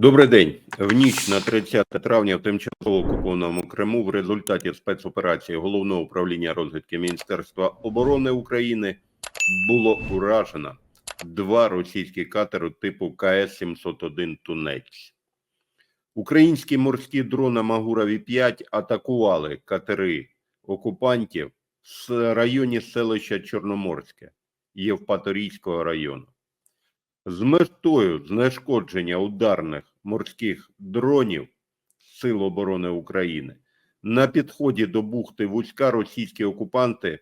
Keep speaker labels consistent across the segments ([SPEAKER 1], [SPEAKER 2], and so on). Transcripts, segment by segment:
[SPEAKER 1] Добрий день. В ніч на 30 травня в тимчасово окупованому Криму в результаті спецоперації Головного управління розвідки Міністерства оборони України було уражено два російські катери типу КС-701 Тунець. Українські морські дрони Магурові-5 атакували катери окупантів в районі селища Чорноморське Євпаторійського району. З метою знешкодження ударних морських дронів Сил оборони України на підході до бухти Вузька російські окупанти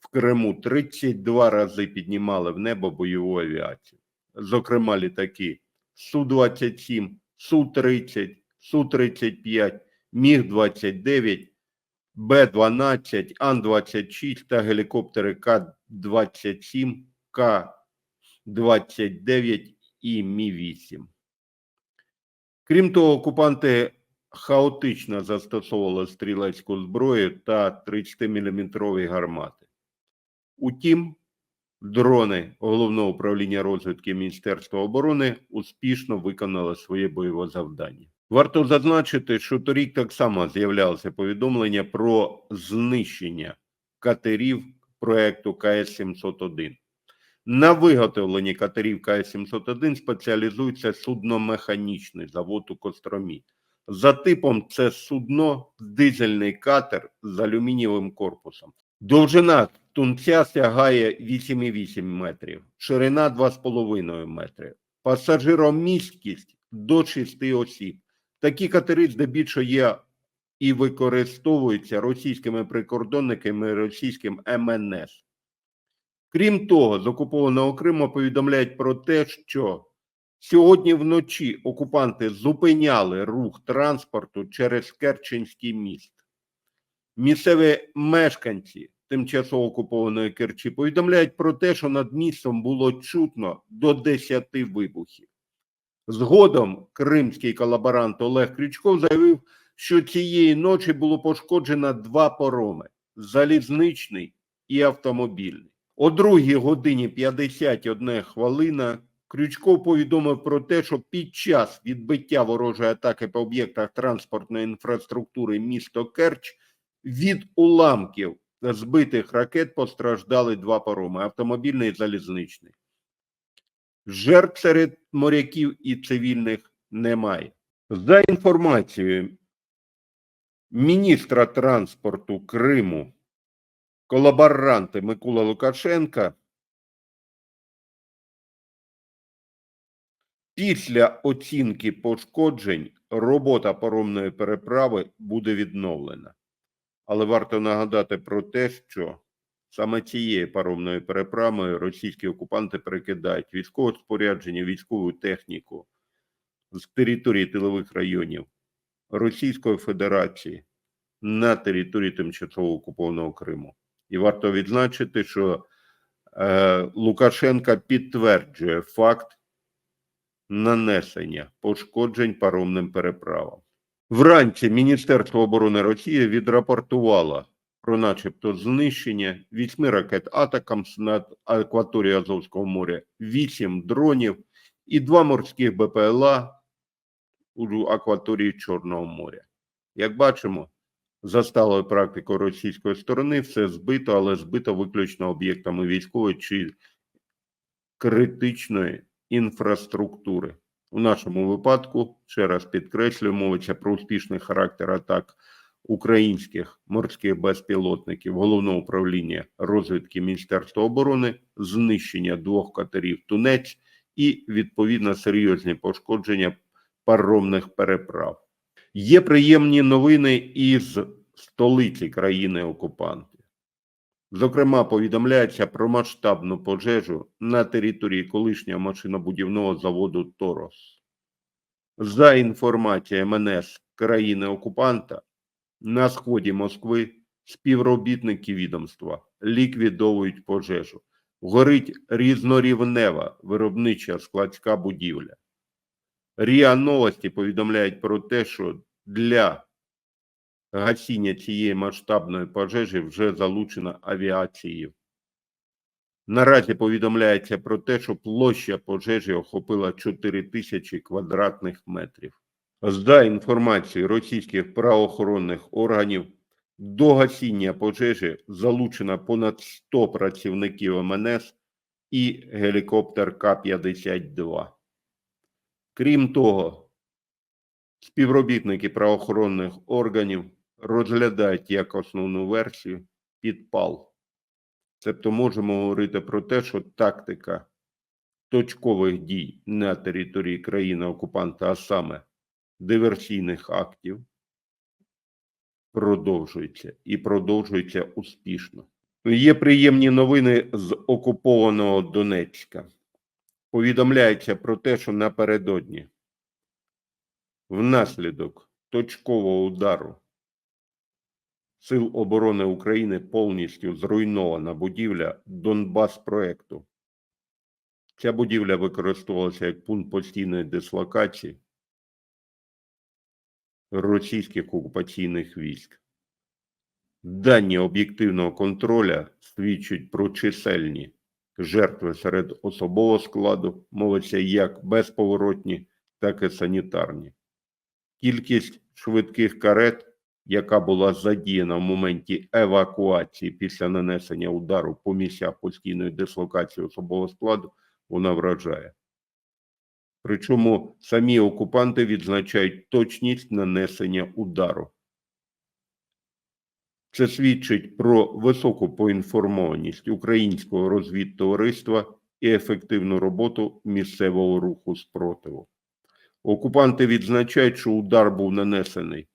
[SPEAKER 1] в Криму 32 рази піднімали в небо бойову авіацію. Зокрема, літаки Су-27, Су-30, Су-35, Міг-29, Б-12, Ан-26 та гелікоптери К-27, К 29 і Мі-8. Крім того, окупанти хаотично застосовували стрілецьку зброю та 30-мм гармати. Утім, дрони Головного управління розвідки Міністерства оборони успішно виконали своє бойове завдання. Варто зазначити, що торік так само з'являлося повідомлення про знищення катерів проекту КС-701. На виготовленні катерів КС-701 спеціалізується судномеханічний завод у Костромі. За типом це судно дизельний катер з алюмінієвим корпусом. Довжина тунця сягає 8,8 метрів, ширина 2,5 метри, пасажиромісткість до 6 осіб. Такі катери здебільшого є і використовуються російськими прикордонниками і російським МНС. Крім того, з окупованого Криму повідомляють про те, що сьогодні вночі окупанти зупиняли рух транспорту через Керченський міст. Місцеві мешканці тимчасово окупованої Керчі повідомляють про те, що над містом було чутно до 10 вибухів. Згодом кримський колаборант Олег Крючков заявив, що цієї ночі було пошкоджено два пороми залізничний і автомобільний. О 2 годині 51 хвилина Крючков повідомив про те, що під час відбиття ворожої атаки по об'єктах транспортної інфраструктури місто Керч від уламків збитих ракет постраждали два пароми автомобільний і залізничний. Жертв серед моряків і цивільних немає. За інформацією міністра транспорту Криму колаборанти Микола Лукашенка після оцінки пошкоджень робота паромної переправи буде відновлена. Але варто нагадати про те, що саме цією паромною переправою російські окупанти перекидають військове спорядження, військову техніку з території тилових районів Російської Федерації на території тимчасово окупованого Криму. І варто відзначити, що е, Лукашенка підтверджує факт нанесення пошкоджень паромним переправам. Вранці Міністерство оборони Росії відрапортувало про, начебто, знищення вісьми ракет Атакамс над акваторією Азовського моря, вісім дронів і два морських БПЛА у акваторії Чорного моря. Як бачимо, за сталою практикою російської сторони все збито, але збито виключно об'єктами військової чи критичної інфраструктури. У нашому випадку, ще раз підкреслюю, мовиться про успішний характер атак українських морських безпілотників головного управління розвідки Міністерства оборони, знищення двох катерів Тунець і відповідно серйозні пошкодження паромних переправ. Є приємні новини із столиці країни окупанти. Зокрема, повідомляється про масштабну пожежу на території колишнього машинобудівного заводу Торос. За інформацією МНС країни окупанта, на сході Москви співробітники відомства ліквідовують пожежу. Горить різнорівнева виробнича складська будівля. РІА Новості повідомляють про те, що для гасіння цієї масштабної пожежі вже залучено авіацією. Наразі повідомляється про те, що площа пожежі охопила 4 тисячі квадратних метрів. За інформацією російських правоохоронних органів, до гасіння пожежі залучено понад 100 працівників МНС і гелікоптер К-52. Крім того, співробітники правоохоронних органів розглядають як основну версію підпал. Тобто можемо говорити про те, що тактика точкових дій на території країни-окупанта, а саме диверсійних актів, продовжується і продовжується успішно. Є приємні новини з окупованого Донецька. Повідомляється про те, що напередодні внаслідок точкового удару Сил оборони України повністю зруйнована будівля Донбас проекту. Ця будівля використовувалася як пункт постійної дислокації російських окупаційних військ. Дані об'єктивного контроля свідчать про чисельні жертви серед особового складу, мовиться як безповоротні, так і санітарні. Кількість швидких карет яка була задіяна в моменті евакуації після нанесення удару по місцях постійної дислокації особового складу, вона вражає. Причому самі окупанти відзначають точність нанесення удару. Це свідчить про високу поінформованість українського розвідтовариства і ефективну роботу місцевого руху спротиву. Окупанти відзначають, що удар був нанесений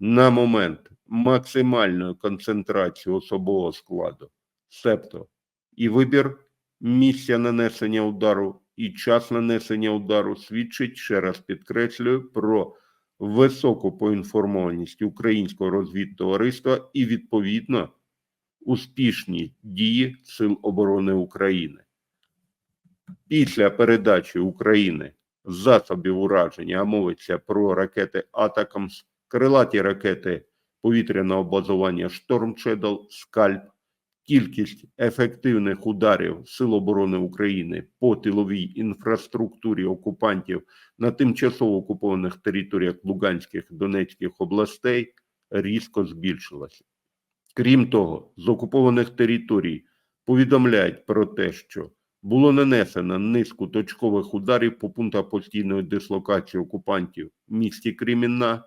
[SPEAKER 1] на момент максимальної концентрації особового складу, себто і вибір місця нанесення удару, і час нанесення удару свідчить, ще раз підкреслюю, про високу поінформованість українського розвідтовариства і, відповідно, успішні дії Сил оборони України. Після передачі України засобів ураження, а мовиться про ракети Атакамс, крилаті ракети повітряного базування Шторм Shadow, Скальп, кількість ефективних ударів Сил оборони України по тиловій інфраструктурі окупантів на тимчасово окупованих територіях Луганських Донецьких областей різко збільшилася. Крім того, з окупованих територій повідомляють про те, що було нанесено низку точкових ударів по пунктах постійної дислокації окупантів в місті Кремінна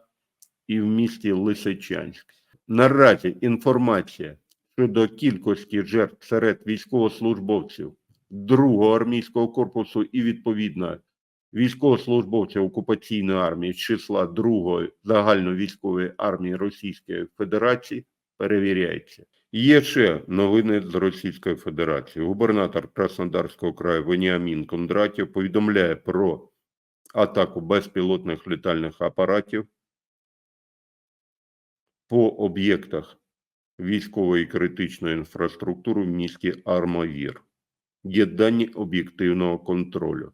[SPEAKER 1] і в місті Лисичанськ. Наразі інформація щодо кількості жертв серед військовослужбовців другого армійського корпусу і відповідно військовослужбовців окупаційної армії з числа другої загальновійськової армії Російської Федерації перевіряється. Є ще новини з Російської Федерації. Губернатор Краснодарського краю Веніамін Кондратів повідомляє про атаку безпілотних літальних апаратів по об'єктах військової критичної інфраструктури в місті Армавір. Є дані об'єктивного контролю.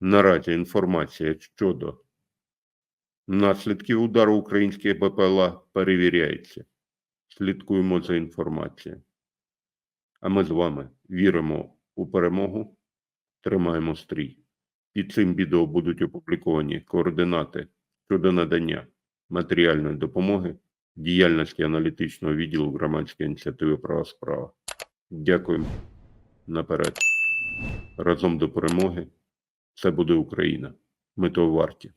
[SPEAKER 1] Наразі інформація щодо наслідків удару українських БПЛА перевіряється. Слідкуємо за інформацією. А ми з вами віримо у перемогу, тримаємо стрій. Під цим відео будуть опубліковані координати щодо надання матеріальної допомоги діяльності аналітичного відділу громадської ініціативи Права справа. Дякуємо наперед. Разом до перемоги. Це буде Україна. Ми того варті.